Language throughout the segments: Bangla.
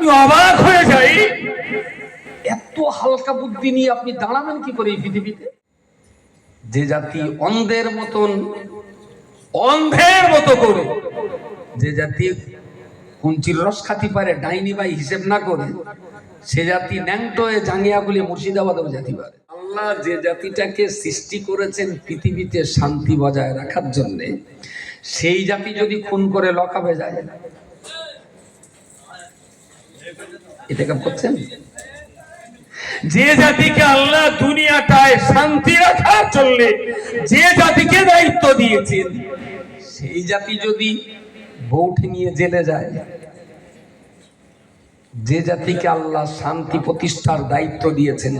আমি অবাক হয়ে যাই। এত হালকা বুদ্ধি নিয়ে আপনি দাঁড়াবেন কি করে এই পৃথিবীতে? যে জাতি অন্ধের মতন অন্ধের মতো করে যে জাতি কুঞ্চির রস খাতি পারে ডাইনি বাই হিসেব না করে সে জাতি ন্যাংটো জাঙ্গিয়া বলে মুর্শিদাবাদেও জাতি পারে। আল্লাহ যে জাতিটাকে সৃষ্টি করেছেন পৃথিবীতে শান্তি বজায় রাখার জন্যে সেই জাতি যদি খুন করে লকাবে যায় এটা যে জাতিকে আল্লাহ দুনিয়াটায় শান্তি রাখার জন্য যে জাতিকে দায়িত্ব দিয়েছেন, সেই জাতি যদি বউঠে নিয়ে জেলে যায়, যে জাতিকে আল্লাহ শান্তি প্রতিষ্ঠার দায়িত্ব দিয়েছেন,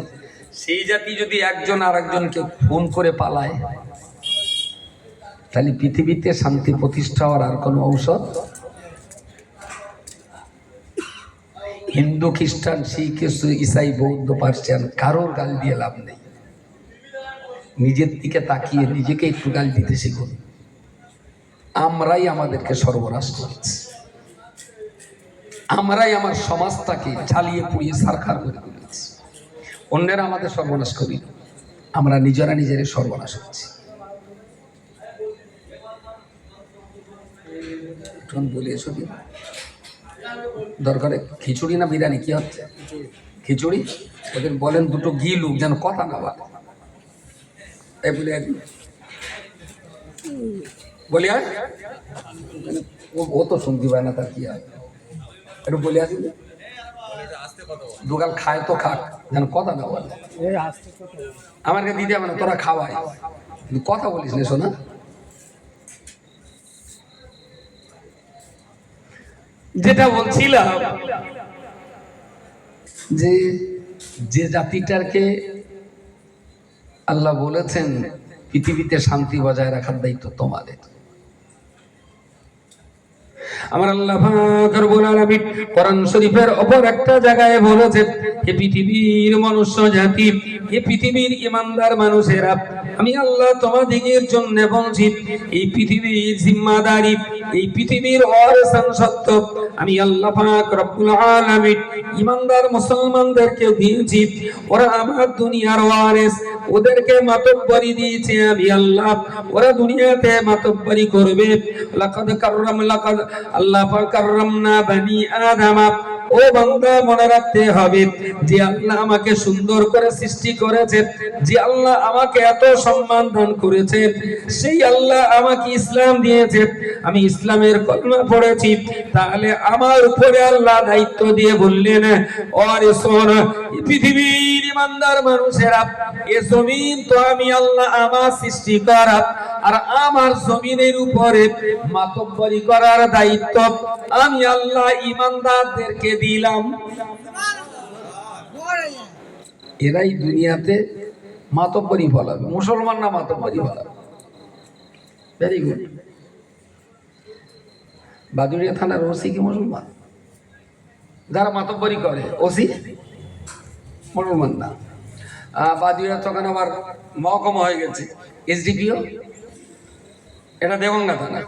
সেই জাতি যদি একজন আর একজনকে খুন করে পালায়, তাহলে পৃথিবীতে শান্তি প্রতিষ্ঠা হওয়ার আর কোনো ঔষধ হিন্দু, খ্রিস্টান, শিখ ইসাই, বৌদ্ধ, পার্সিয়ান, কারোর গাল দিয়ে লাভ নেই। নিজের দিকে তাকিয়ে নিজেকে একটু গাল দিতে শিখুন। আমরাই আমাদেরকে সর্বনাশ করছি। আমরাই আমার সমাজটাকে ঝালিয়ে পুড়িয়ে সারখার করে তুলেছি। অন্যেরা আমাদের সর্বনাশ করি। আমরা নিজেরা নিজের সর্বনাশ করছি। বলে এসো দিন। দরকারে খিচুড়ি না বিরিয়ানি, কি হচ্ছে? খিচুড়ি? ওদের বলেন দুটো ঘি লুক, যেন কথা না এই বলে আয় ও তো শুনতে পায় না, তার কি হয়? একটু বলে আসি দুগাল খায় তো খাক, যেন কথা না বলে আমাকে দিদি মানে তোরা খাওয়াই। কিন্তু কথা বলিস না, শোনা। যেটা বলছিলাম যে যে জাতিটাকে আল্লাহ বলেছেন পৃথিবীতে শান্তি বজায় রাখার দায়িত্ব তোমাদের। আমার আল্লাহ রব্বুল কোরআন শরীফের অপর একটা জায়গায় বলেছেন, হে পৃথিবীর মনুষ্য জাতি, হে পৃথিবীর ইমানদার মানুষেরা, আমি আল্লাহ তোমাদের জন্য বলছি, এই পৃথিবীর জিম্মাদারি, এই পৃথিবীর অরসান সত্য, আমি আল্লাহ পাক রব্বুল আলামিন ইমানদার মুসলমানদেরকে দিয়েছি, ওরা আমার দুনিয়ার ওয়ারিস, ওদেরকে মাতব্বরি দিয়েছে, আমি আল্লাহ, ওরা দুনিয়াতে মাতব্বরি করবে, লাকাদ কাররাম, লাকাদ আল্লাহ কাররামনা বানি আদম। ও বান্দা, মনে রাখতে হবে যে আল্লাহ আমাকে সুন্দর করে সৃষ্টি করেছে, যে আল্লাহ আমাকে এত সম্মান দান করেছে, সেই আল্লাহ আমাকে ইসলাম দিয়েছে। আমি ইসলামের কলমা পড়েছি, তাহলে আমার উপরে আল্লাহ দায়িত্ব দিয়ে বললেন অরে শোন, এই পৃথিবীর ইমানদার মানুষেরা, এ জমিন তো আমি আল্লাহ আমার সৃষ্টি করা, আর আমার জমিনের উপরে মাতব্বরি করার দায়িত্ব আমি আল্লাহ ইমানদারদেরকে দিলাম। এরাই দুনিয়াতে মাতব্বরি ফলাবে মুসলমান না মাতব্বরি ফলাবে ভেরি গুড বাদুড়িয়া থানার ওসি কি মুসলমান? যারা মাতব্বরি করে, ওসি? মুসলমান না। বাদুড়িয়া তখন আবার মহকুমা হয়ে গেছে। এসডিপিও? এটা দেগঙ্গা থানা।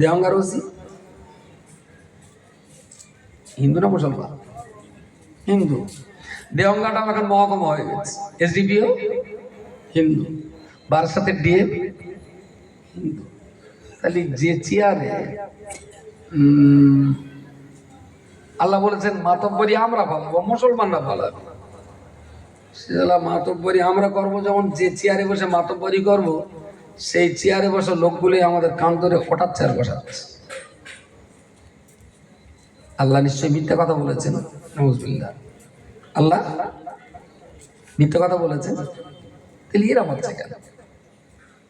দেগঙ্গার ওসি হিন্দু না মুসলমান? হিন্দু। দেগঙ্গাটা এখন মহকুমা হয়ে গেছে। এসডিপিও? হিন্দু। বারাসাতের ডিএম? হিন্দু। তাহলে যে চেয়ারে আল্লাহ বলেছেন, মাতব্বরি আমরা ফলাবো মুসলমানরা ফলাবে মাতব্বরি। আমরা করব যেমন যে চেয়ারে বসে মাতব্বরি করব, সেই চেয়ারে বসে লোকগুলি আমাদের কান ধরে হঠাৎ চেয়ার বসাচ্ছে। আল্লাহ নিশ্চয়ই মিথ্যা কথা বলেছেন নজবিল্লা আল্লাহ মিথ্যা কথা বলেছেন, তাহলে এরা হচ্ছে কেন?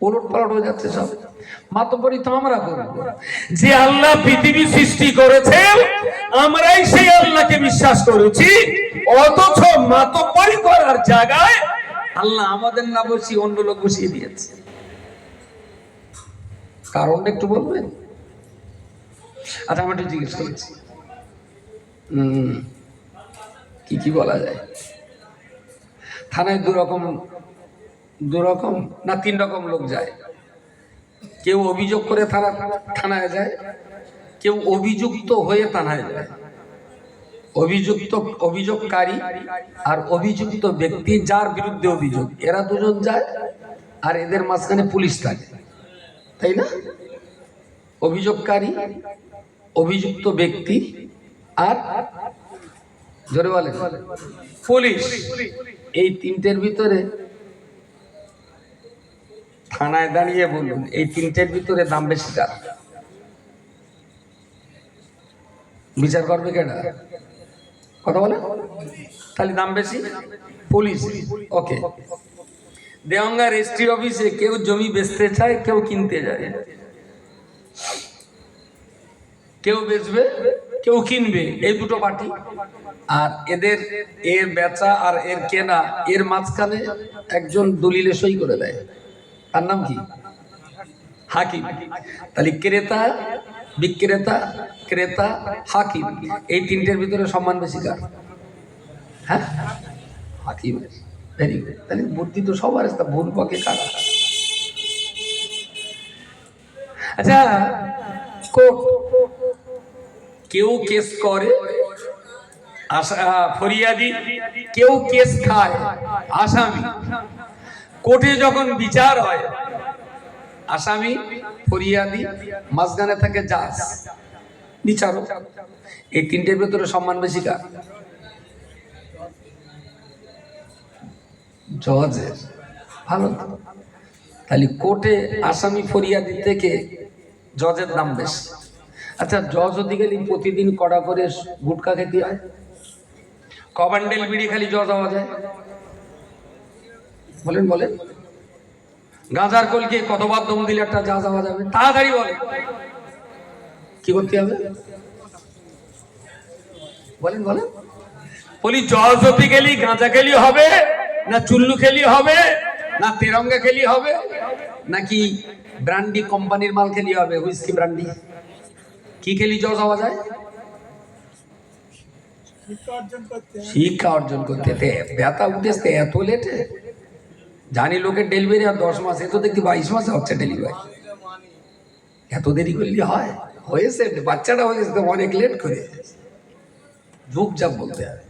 ওলট পালট হয়ে যাচ্ছে সব। মাতব্বরি তো আমরা করব যে আল্লাহ পৃথিবী সৃষ্টি করেছে আমরাই সেই আল্লাহকে বিশ্বাস করেছি। অথচ মাতব্বরি করার জায়গায় আল্লাহ আমাদের না বসিয়ে অন্য লোক বসিয়ে দিয়েছে। কারণ একটু বলবেন? আচ্ছা আমি একটু জিজ্ঞেস করেছি কি কি বলা যায়? থানায় দু রকম দু রকম না তিন রকম লোক যায়। কেউ অভিযোগ করে থানা, থানায় যায়, কেউ অভিযুক্ত হয়ে থানায় যায়। অভিযুক্ত, অভিযোগকারী আর অভিযুক্ত ব্যক্তি যার বিরুদ্ধে অভিযোগ, এরা দুজন যায় আর এদের মাঝখানে পুলিশ থাকে। তাই না? অভিযোগকারী, অভিযুক্ত ব্যক্তি আর জোরে বলেন, পুলিশ। এই তিনটের ভিতরে থানায় দাঁড়িয়ে বলুন, এই তিনটের ভিতরে দাম বেশি কার? বিচার করবে কেনা কথা বলে? তাহলে দাম বেশি? পুলিশ। ওকে দেওয়াঙ্গা রেজিস্ট্রি অফিসে কেউ জমি বেচতে চায়, কেউ কিনতে যায়। কেউ বেচবে, কেউ কিনবে, এই দুটো পার্টি। আর এদের এর বেচা আর এর কেনা, এর মাঝখানে একজন দলিলে সই করে দেয়। তার নাম কি? হাকিম। তাহলে ক্রেতা, বিক্রেতা, ক্রেতা, হাকিম, এই তিনটের ভিতরে সম্মান বেশি কার? হ্যাঁ? হাকিম। ভেরি গুড তাহলে বুদ্ধি তো সবার তা ভুল পক্ষে কারা? আচ্ছা কেউ কেস করে আশা ফরিয়াদি, কেউ কেস খায়, আসামি। কোর্টে যখন বিচার হয়, আসামি ফরিয়াদি, মাঝখানে থাকে জাজ, বিচারক, এই তিনটের ভেতরে সম্মান বেশি কার? জজের। ভালো। তাহলে কোর্টে আসামি ফরিয়াদি থেকে জজের দাম বেশি। আচ্ছা জজ যদি গেলে প্রতিদিন কড়া করে গুটকা খেতে হয়? কবান্ডেল বিড়ি খালি জজ হওয়া যায়? বলেন বলেন। গাঁজার কলকে কতবার দম দিলে একটা যা যাওয়া যাবে? তাড়াতাড়ি বলে কি করতে হবে? বলেন বলেন। বলি জজ হতে গেলি, গাঁজা খেলি হবে, না চুল্লু খেলি হবে, না তেরঙ্গা খেলি হবে, নাকি ব্র্যান্ডি কোম্পানির মাল খেলি হবে, হুইস্কি ব্র্যান্ডি? কি খেলি জজ যাওয়া যায়? শিক্ষা অর্জন করতে। ব্যথা উঠেছে, এত লেটে। জানি লোকের ডেলিভারি আর দশ মাসে তো দেখি বাইশ মাসে হচ্ছে ডেলিভারি এত দেরি করলে হয়? হয়েছে, বাচ্চাটা হয়েছে তো অনেক লেট করে। যাপ বলতে হবে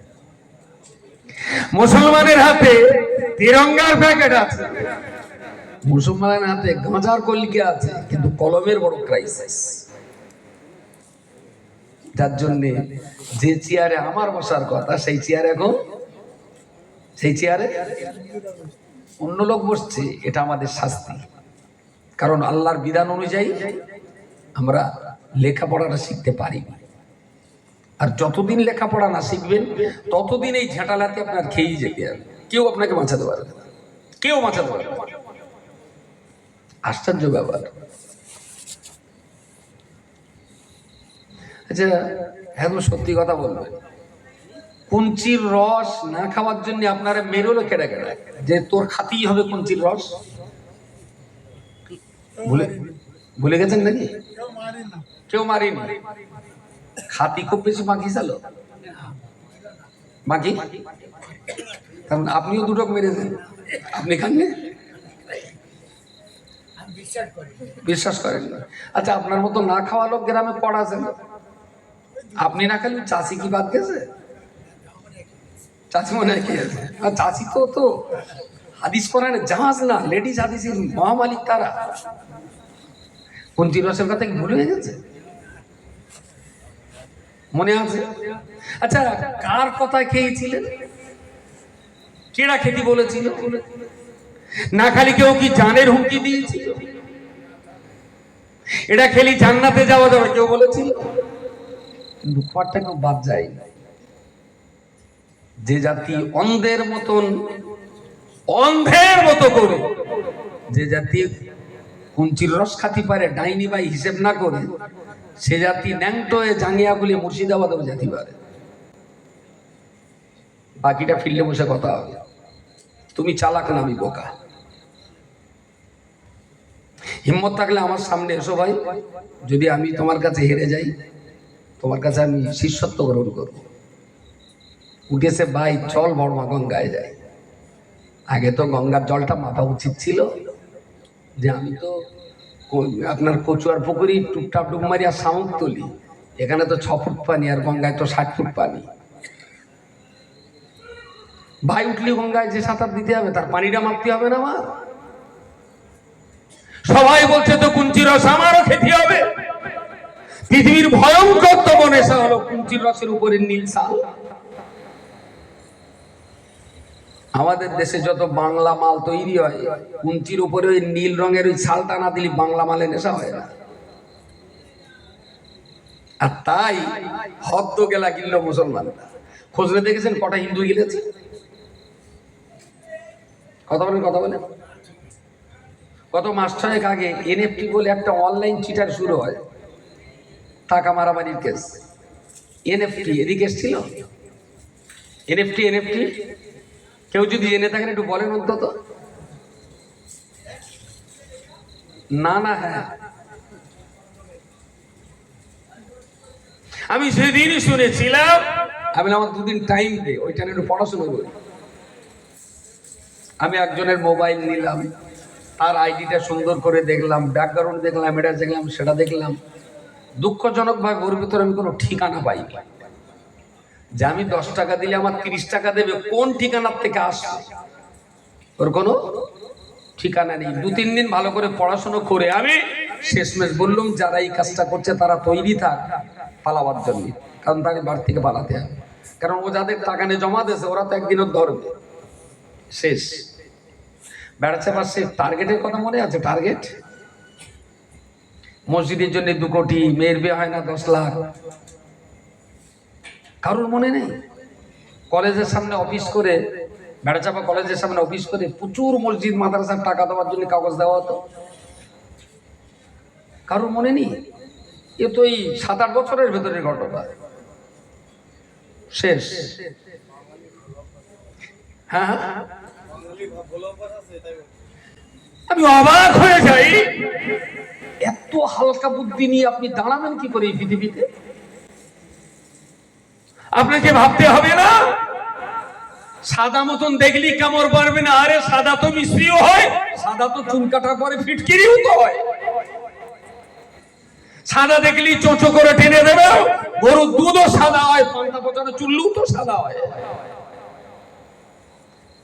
মুসলমানের হাতে তিরঙ্গার প্যাকেট আছে। মুসলমানের হাতে গাঁজার কলিকে আছে, কিন্তু কলমের বড় ক্রাইসিস যার জন্যে যে চেয়ারে আমার বসার কথা, সেই চেয়ারে এখন সেই চেয়ারে অন্য লোক বসছে, এটা আমাদের শাস্তি। কারণ আল্লাহর বিধান অনুযায়ী আমরা লেখাপড়াটা শিখতে পারি। আর যতদিন লেখাপড়া না শিখবেন, ততদিন এই ঝাঁটালাতে আপনার খেয়েই যেতে হবে। কেউ আপনাকে বাঁচাতে পারবে কেউ বাঁচাতে পারবে আশ্চর্য ব্যাপার। আচ্ছা এখন সত্যি কথা বলবেন কুঞ্চির রস না খাওয়ার জন্য আপনারা মেরোলো কেটে কেটে যে তোর খাতেই হবে কুঞ্চির রস। ভুলে ভুলে গেছেন নাকি? কেউ মারিনি। খাতি খুব বেশি বাকি ছিল। বাকি? কারণ আপনিও দুটো মেরেছেন। আপনি খাননি? বিশ্বাস করেন আচ্ছা আপনার মতো না খাওয়া লোক গ্রামে পড়াছে না। আপনি না খালি চাষি কি বাদ গেছে? চাষি মনে হয় কি আর চাষি তো তো হাদিস কোরআনে জাহাজ না লেডিস হাদিসের মহামালিক তারা পঞ্চি রসের কথা কি ভুলে গেছে? মনে আছে? আচ্ছা কার কথা খেয়েছিলেন? কেরা খেতে বলেছিল? না খালি কেউ কি জানের হুমকি দিয়েছিল? এটা খেলি জান্নাতে যাওয়া যাবে, কেউ বলেছিল? খড়টা কেউ বাদ যায় না যে জাতি অন্ধের মতন, অন্ধের মতো করে, যে জাতি কুঞ্চির রস খাতি পারে, ডাইনি বাই হিসেব না করে, সে জাতি ন্যাংটো হয়ে জাঙ্গিয়া বলে মুর্শিদাবাদেও যেতে পারে। বাকিটা ফিরলে বসে কথা হবে। তুমি চালাক না, আমি বোকা। হিম্মত থাকলে আমার সামনে এসো ভাই। যদি আমি তোমার কাছে হেরে যাই, তোমার কাছে আমি শিষ্যত্ব গ্রহণ করব। উঠেছে, ভাই, চল বর্মা গঙ্গায় যাই। আগে তো গঙ্গার জলটা মাপা উচিত ছিল। যে আমি তো আপনার কচুয়ার পুকুরি টুকটাপ ডুব মারি আর শামুক তুলি। এখানে তো ছ ফুট পানি আর গঙ্গায় তো ষাট ফুট পানি। ভাই, উঠলি গঙ্গায় যে সাঁতার দিতে হবে, তার পানিটা মাপতে হবে না আমার সবাই বলছে, তো কুঞ্চির রস আমারও খেতে হবে। পৃথিবীর ভয়ঙ্করতম নেশা হলো কুঞ্চির রসের উপরে নীল শাল আমাদের দেশে যত বাংলা মাল তৈরি হয় কুঞ্চির উপরে ওই নীল রঙের ওই ছালটা না দিলে বাংলা মালে নেশা হয় না। আর তাই হদ্দ গেলা কিনলো মুসলমান খোঁজলে দেখেছেন কটা হিন্দু গিলেছে? কথা বলেন কথা বলেন। গত মাস ছয়েক আগে এনএফটি বলে একটা অনলাইন চিটার শুরু হয়, টাকা মারামারির কেস এনএফটি এদিকে এসছিল? এনএফটি এনএফটি কেউ যদি এনে থাকেন, একটু বলেন অন্তত। না না হ্যাঁ। আমি সেদিনই শুনেছিলাম, আমি আমার দুদিন টাইম দে ওইটা নিয়ে একটু পড়াশোনা করি। আমি একজনের মোবাইল নিলাম, তার আইডিটা সুন্দর করে দেখলাম ব্যাকগ্রাউন্ড দেখলাম এটা দেখলাম, সেটা দেখলাম। দুঃখজনকভাবে ওর ভিতরে আমি কোনো ঠিকানা পাইনি। যে আমি দশ টাকা দিলে আমার তিরিশ টাকা দেবে, কোন ঠিকানার থেকে আসছে? ওর কোনো ঠিকানা নেই। দু তিন দিন ভালো করে পড়াশুনো করে আমি শেষমেশ বললুম, যারা এই কাজটা করছে তারা তৈরি থাক পালাবার জন্য, কারণ তাকে বাড়ি থেকে পালাতে হবে। কারণ ও যাদের টাকা নিয়ে জমা দিয়েছে, ওরা তো একদিনও ধরবে। শেষ। বেড়াচ্ছে পাশে টার্গেটের কথা মনে আছে? টার্গেট? মসজিদের জন্য দু কোটি, মেয়ের বিয়ে হয় না দশ লাখ। কারোর মনে নেই? কলেজের সামনে অফিস করে বেড়াচাপা কলেজের সামনে অফিস করে প্রচুর মসজিদ, মাদ্রাসার টাকা দেওয়ার জন্য কাগজ দেওয়া হতো। কারোর মনে নেই? এ তো এই সাত আট বছরের ভেতরে ঘটনা। শেষ। হ্যাঁ হ্যাঁ। আমি অবাক হয়ে যাই। এত হালকা বুদ্ধি নিয়ে আপনি দাঁড়াবেন কি করে এই পৃথিবীতে? আপনাকে ভাবতে হবে না। সাদা মতন দেখলি কামড় পারবে না, আরে সাদা তো মিস্ত্রিও হয়, সাদা তো চুন কাটার পরে ফিটকিরিও তো হয়। সাদা দেখলি চোঁচো করে টেনে দেবে, গরুর দুধও সাদা হয়, পান্তা পচানো চুল্লু তো সাদা হয়।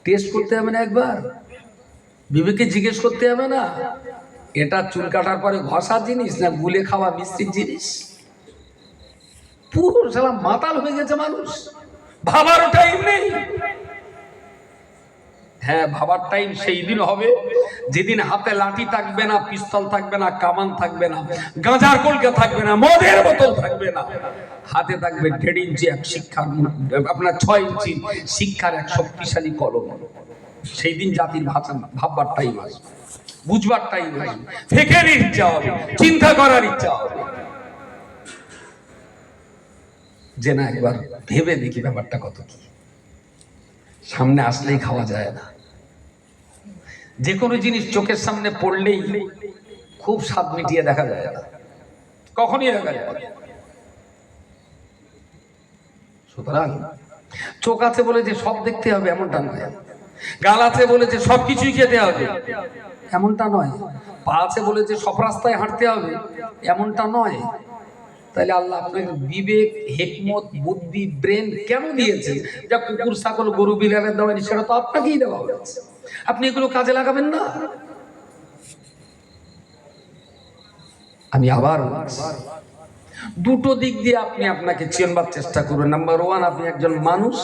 টেস্ট করতে হবে না একবার বিবেকে জিজ্ঞেস করতে হবে না। এটা চুল কাটার পরে ঘষার জিনিস না, গুলে খাওয়া মিস্ত্রির জিনিস? পুরো সালা মাতাল হয়ে গেছে মানুষ। ভাবারও টাইম নেই। হ্যাঁ ভাবার টাইম সেই দিন হবে। যেদিন হাতে লাঠি থাকবে না, পিস্তল থাকবে না, কামান থাকবে না, গাঁজার কলকা থাকবে না, মদের বোতল থাকবে না। হাতে থাকবে দেড় ইঞ্চি এক শিক্ষার আপনার ছয় ইঞ্চি শিক্ষার এক শক্তিশালী কলম। সেই দিন জাতির ভাষা ভাববার টাইম আসবে। বুঝবার টাইম আসবে। ফেকের ইচ্ছা হবে। চিন্তা করার ইচ্ছা হবে। যে না একবার ভেবে দেখি ব্যাপারটা কত কি। সামনে আসলেই খাওয়া যায় না। যে কোনো জিনিস চোখের সামনে পড়লেই খুব স্বাদ মিটিয়ে দেখা যায় না। কখনই দেখা যায় সুতরাং চোখ আছে বলে যে সব দেখতে হবে, এমনটা নয়। গাল আছে বলে যে সব কিছুই খেতে হবে, এমনটা নয়। পা আছে বলে যে সব রাস্তায় হাঁটতে হবে, এমনটা নয়। তাহলে আল্লাহ আপনাকে বিবেক, হেকমত, বুদ্ধি, ব্রেন কেন দিয়েছে? যা কুকুর, ছাগল, গরু বিলারের দেওয়া সেটা তো আপনাকেই দেওয়া হয়েছে। আপনি এগুলো কাজে লাগাবেন না। আমি আবার দুটো দিক দিয়ে আপনি আপনাকে চেনবার চেষ্টা করুন নাম্বার ওয়ান আপনি একজন মানুষ,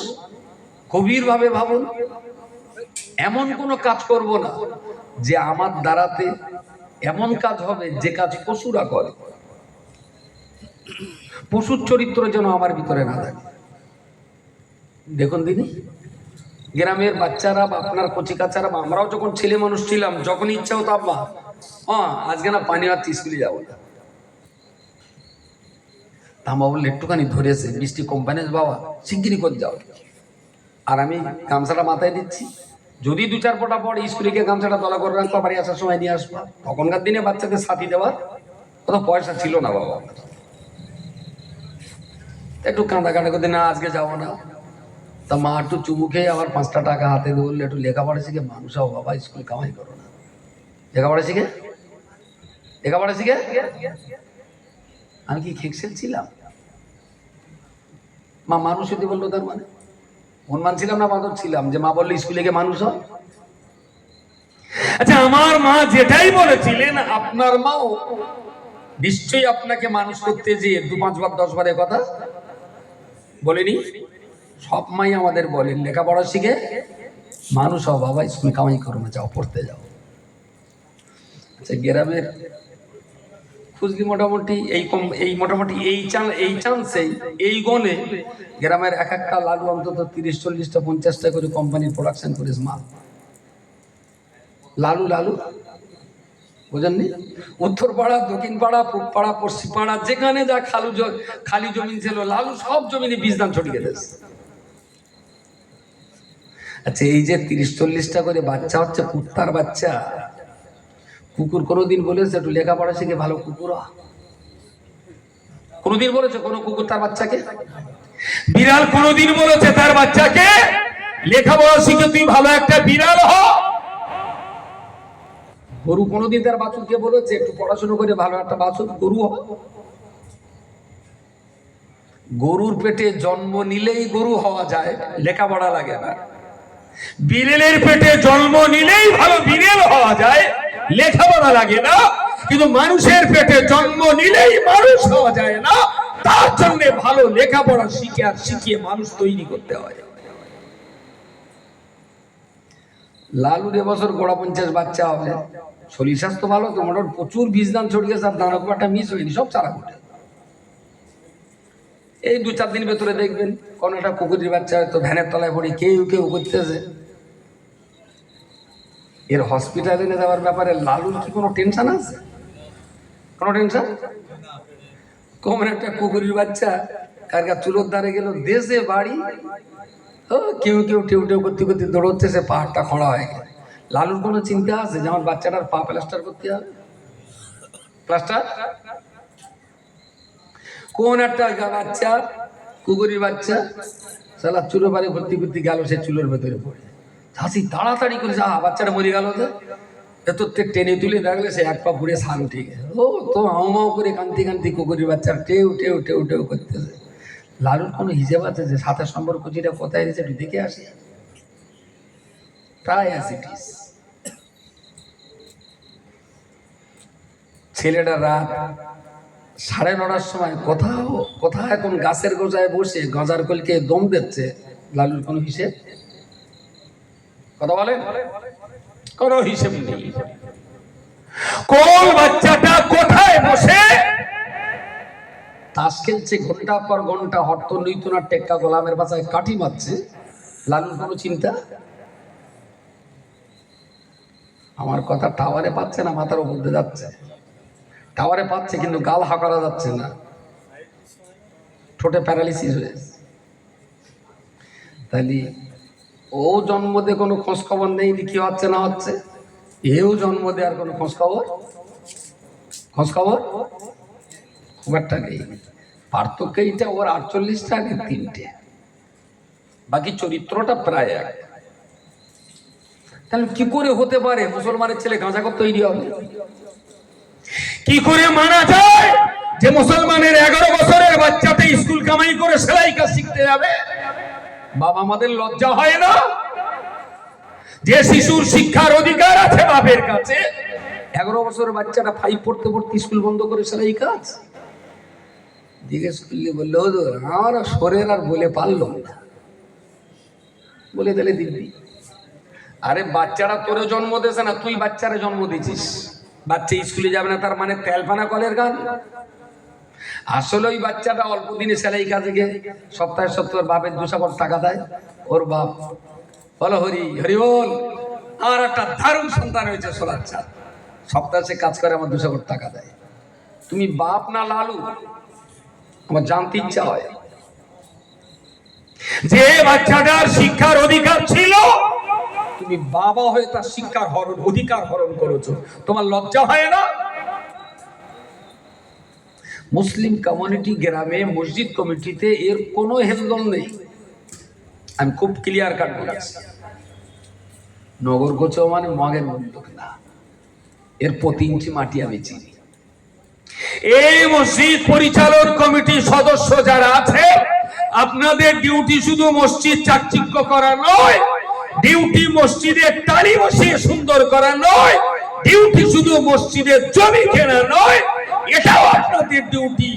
গভীরভাবে ভাবুন। এমন কোনো কাজ করব না যে আমার দ্বারাতে এমন কাজ হবে যে কাজ পশুরা করে। পশুর চরিত্র যেন আমার ভিতরে না থাকে। দেখুন দিদি, গ্রামের বাচ্চারা বা আপনার কচি কাচারা বা আমরাও যখন ছেলে মানুষ ছিলাম, যখন ইচ্ছা হতো, আব্বা হ্যাঁ আজকে না পানি আর স্কুলে যাব না। তামা বললে, একটুখানি ধরেছে বৃষ্টি কোম্পানি বাবা শিগগিরি করে যাও। আর আমি গামছাটা মাথায় দিচ্ছি, যদি দু চার ফোঁটা পর স্কুলে গিয়ে গামছাটা তলা করে রাখবা বাড়ি আসার সময় নিয়ে আসব। তখনকার দিনে বাচ্চাদের সাথী দেওয়ার কত পয়সা ছিল না বাবা। একটু কাঁদা কাটা করতে, না, আজকে যাব না। তা মা একটু চুমু খেয়ে আবার পাঁচটা টাকা হাতে বললে একটু লেখাপড়া শিখে, মানুষ হও বাবা, স্কুল কামাই করো না। লেখাপড়া শিখে? লেখাপড়া শিখে? আমি কি খেকসেল ছিলাম? মা মানুষ যদি বলল তার মানে? মন মানছিলাম না বাঁদর ছিলাম। যে মা বলল, স্কুলে গিয়ে মানুষ হয় আচ্ছা আমার মা যেটাই বলেছিলেন, আপনার মাও নিশ্চয়ই আপনাকে মানুষ করতে যে দু পাঁচবার দশ বারের কথা বলেনি? সব মাই আমাদের বলেন, লেখাপড়া শিখে মানুষ হও বাবা, স্কুল কামাই করো না, যাও, পড়তে যাও। আচ্ছা গ্রামের খুঁজলি মোটামুটি এই কম, এই মোটামুটি এই চান, এই চান্সেই এই গনে গ্রামের এক একটা লালু অন্তত তিরিশ, চল্লিশটা, পঞ্চাশটা করে কোম্পানির প্রোডাকশন করিস মাল। লালু লালু বুঝেননি? উত্তর পাড়া দক্ষিণ পাড়া পূব পাড়া পশ্চিম পাড়া যেখানে যা খালু খালি জমিন ছিল, লালু সব জমিনে বীজ দান ছড়িয়ে দিয়েছে আচ্ছা এই যে তিরিশ চল্লিশটা করে বাচ্চা হচ্ছে, কুত্তার বাচ্চা। কুকুর কোনোদিন বলেছে, একটু লেখাপড়া শিখে ভালো কুকুর। কোনোদিন বলেছে কোনো কুকুর তার বাচ্চাকে? বিড়াল কোনোদিন বলেছে তার বাচ্চাকে, লেখাপড়া শিখে তুই ভালো একটা বিড়াল হ। গরু কোনোদিন তার বাছুরকে বলেছে একটু পড়াশোনা করে ভালো একটা বাছুর গরু হ। গরুর পেটে জন্ম নিলেই গরু হওয়া যায়, লেখাপড়া লাগে না। বিড়েলের পেটে জন্ম নিলেই ভালো বিড়েল হওয়া যায়, লেখাপড়া লাগে না। কিন্তু মানুষের পেটে জন্ম নিলেই মানুষ হওয়া যায় না। তার জন্য ভালো লেখাপড়া শিখে আর শিখিয়ে মানুষ তৈরি করতে হয়। লালুর এবছর গোড়া পঞ্চাশ বাচ্চা হবে। শরীর স্বাস্থ্য ভালো, তো প্রচুর বীজ দান ছড়িয়েছে আর দানা একটা মিস হয়নি, সব চারা ঘটে এই দু চার দিন ভেতরে দেখবেন, কোন একটা কুকুরের বাচ্চা হয়তো ভ্যানের তলায় পড়ে, কেউ কেউ করতেছে। এর হসপিটালে নিয়ে যাওয়ার ব্যাপারে লালুর কি কোনো টেনশন আছে? কোনো টেনশন কমন একটা কুকুরের বাচ্চা কার চুলোর দ্বারে গেল, দেশে বাড়ি, ও কেউ কেউ টেউ টেউ করতে করতে দৌড়চ্ছে, সে পাহাড়টা খড়া হয়ে গেল। লালুর কোনো চিন্তা আছে যে আমার বাচ্চাটার পা প্লাস্টার করতে হবে? প্লাস্টার? কোন একটা বাচ্চা, কুকুরের বাচ্চা সালা চুলো বাড়ি ভর্তি করতে গেল সে চুলোর ভেতরে পড়ে। হাসি তাড়াতাড়ি করে যা বাচ্চাটা মরে গেল তো এত টেনে তুলে দেখলে সে এক পা পুড়ে সাল উঠে গেছে। ও তো হাও মাও করে কান্তি কান্তি কুকুরের বাচ্চা টেউ টেউ টেউ টেউ করতেছে। লালুর কোনো হিসেব আছে যে সাথে সম্পর্ক যেটা কোথায় রয়েছে একটু দেখে আসি। প্রায় অ্যাসিটিস ছেলেটা রাত সাড়ে নটার সময় কোথাও, কোথায় এখন গাছের গোজায় বসে গজার কলকে দম দিচ্ছে লালুর কোনো হিসেব? কথা বলেন? কোনো হিসেব নেই। কোন বাচ্চাটা কোথায় বসে? তাস খেলছে ঘণ্টা পর ঘণ্টা হট্ট নৈতনার টেক্কা গোলামের বাসায় কাঠি মারছে। লালুর কোনো চিন্তা? আমার কথা টাওয়ারে পাচ্ছে না, মাথার উপর দিয়ে যাচ্ছে। টাওয়ারে পাচ্ছে কিন্তু গাল হা করা যাচ্ছে না। ঠোঁটে প্যারালিসিস হয়েছে তাহলে ও জন্ম দিয়ে কোনো খোঁজ খবর নেই যে কি হচ্ছে, না হচ্ছে? এও জন্ম দেওয়ার কোনো খোঁজ খবর? খোঁজ খবর? খুব একটা নেই। পার্থক্য এইটা, ওর আটচল্লিশটা আগে তিনটে। বাকি চরিত্রটা প্রায় এক। তাহলে কি করে হতে পারে? মুসলমানের ছেলে গাঁজাগর তৈরি হবে। কি করে মানা যায়? যে মুসলমানের এগারো বছরের বাচ্চাতে স্কুল কামাই করে সেলাই কাজ শিখতে যাবে? বাবা, আমাদের লজ্জা হয় না? যে শিশুর শিক্ষার অধিকার আছে বাপের কাছে, এগারো বছরের বাচ্চাটা ফাইভ পড়তে পড়তে স্কুল বন্ধ করে সেলাই কাজ? জিজ্ঞেস করলে বলল আমার শরীর আর বলে পারল না। বলে তাহলে দিবি আরে বাচ্চারা তোরে জন্ম দিয়েছে না, তুই বাচ্চারা জন্ম দিয়েছিস। বাচ্চা স্কুলে যাবে না, তার মানে তেলপানা কলের গান? আসলে ওই বাচ্চাটা অল্প দিনে সেলাই কাজে গিয়ে সপ্তাহে সপ্তাহ ওর বাপের দুশো কোটি টাকা দেয়, ওর বাপ। বলো হরি হরি বল আর একটা দারুণ সন্তান হয়েছে সোলার চাঁদ। সপ্তাহে সে কাজ করে, আমার দুশো কোটি টাকা দেয়। তুমি বাপ না লালু? আমার জানতে ইচ্ছা হয়। যে বাচ্চাটার শিক্ষার অধিকার ছিল তুমি বাবা হয়ে তার শিক্ষার হরণ, অধিকার হরণ করেছ। তোমার লজ্জা হয় না? মুসলিম কমিউনিটি গ্রামে, মসজিদ কমিটিতে এর কোনো হেলদল নেই। আমি খুব ক্লিয়ার কাট বলেছি। নগর গোছ মানে মগের বন্দুক না। এর প্রতি ইঞ্চি মাটি আমি চিনি। এই মসজিদ পরিচালন কমিটির সদস্য যারা আছে, আপনাদের ডিউটি শুধু মসজিদ চাকচিক্য করা নয় ডিউটি মসজিদের টালি বসিয়ে সুন্দর করা নয়। ডিউটি শুধু মসজিদের জমি কেনা নয়। এটাও আপনাদের ডিউটি।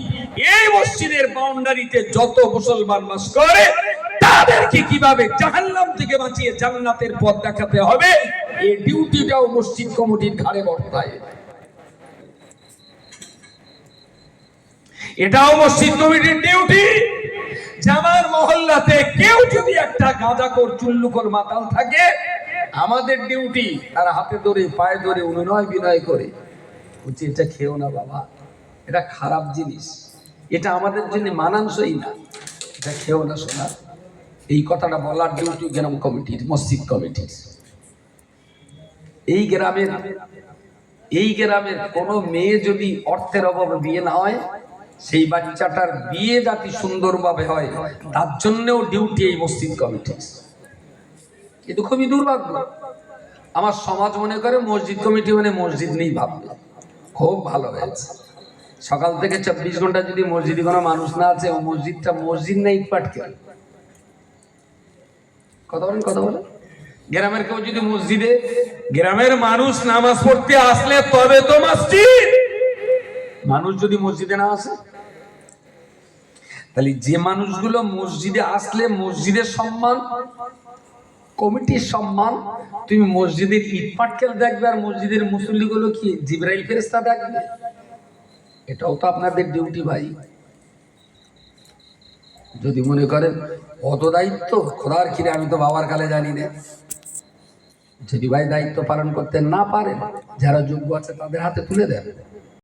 এই মসজিদের বাউন্ডারিতে যত মুসলমান বাস করে, তাদেরকে কীভাবে জাহান্নাম থেকে বাঁচিয়ে জান্নাতের পথ দেখাতে হবে, এই ডিউটিটাও মসজিদ কমিটির ঘাড়ে বর্তায়। এটাও মসজিদ কমিটির ডিউটি। জামার মহল্লাতে কেউ যদি একটা গাঁজাকর চুল্লুকর মাতাল থাকে, আমাদের ডিউটি তার হাতে ধরে, পায়ে ধরে, অনুনয় বিনয় করে। বলছে, এটা খেও না বাবা, এটা খারাপ জিনিস। এটা আমাদের জন্য মানানসই না। এটা খেও না শোনা এই কথাটা বলার ডিউটি গ্রাম কমিটির, মসজিদ কমিটির। এই গ্রামের এই গ্রামের কোনো মেয়ে যদি অর্থের অভাবে বিয়ে না হয় সেই বাচ্চাটার বিয়ে যাতে সুন্দরভাবে হয়, তার জন্যও ডিউটি এই মসজিদ কমিটির কিন্তু খুবই দুর্ভাগ্য। আমার সমাজ মনে করে মসজিদ কমিটি মানে মসজিদ নেই ভাববে খুব ভালো হয়েছে। সকাল থেকে চব্বিশ ঘণ্টা যদি মসজিদে কোনো মানুষ না আছে, ও মসজিদটা মসজিদ নেই পাটকে। কথা বলেন কথা বলেন। গ্রামের কেউ যদি মসজিদে গ্রামের মানুষ নামাজ পড়তে আসলে তবে তো মসজিদ। মানুষ যদি মসজিদে না আসে? তাহলে যে মানুষগুলো মসজিদে আসলে মসজিদের সম্মান, কমিটির সম্মান, তুমি মসজিদের ইট পাটকেল দেখবে আর মসজিদের মুসল্লিগুলো কি জিব্রাইল ফেরেস্তা দেখবে? এটাও তো আপনাদের ডিউটি ভাই। যদি মনে করেন অত দায়িত্ব, খোদার কিরে, আমি তো বাবার কালে জানি না। যদি ভাই দায়িত্ব পালন করতে না পারেন, যারা যোগ্য আছে তাদের হাতে তুলে দেন।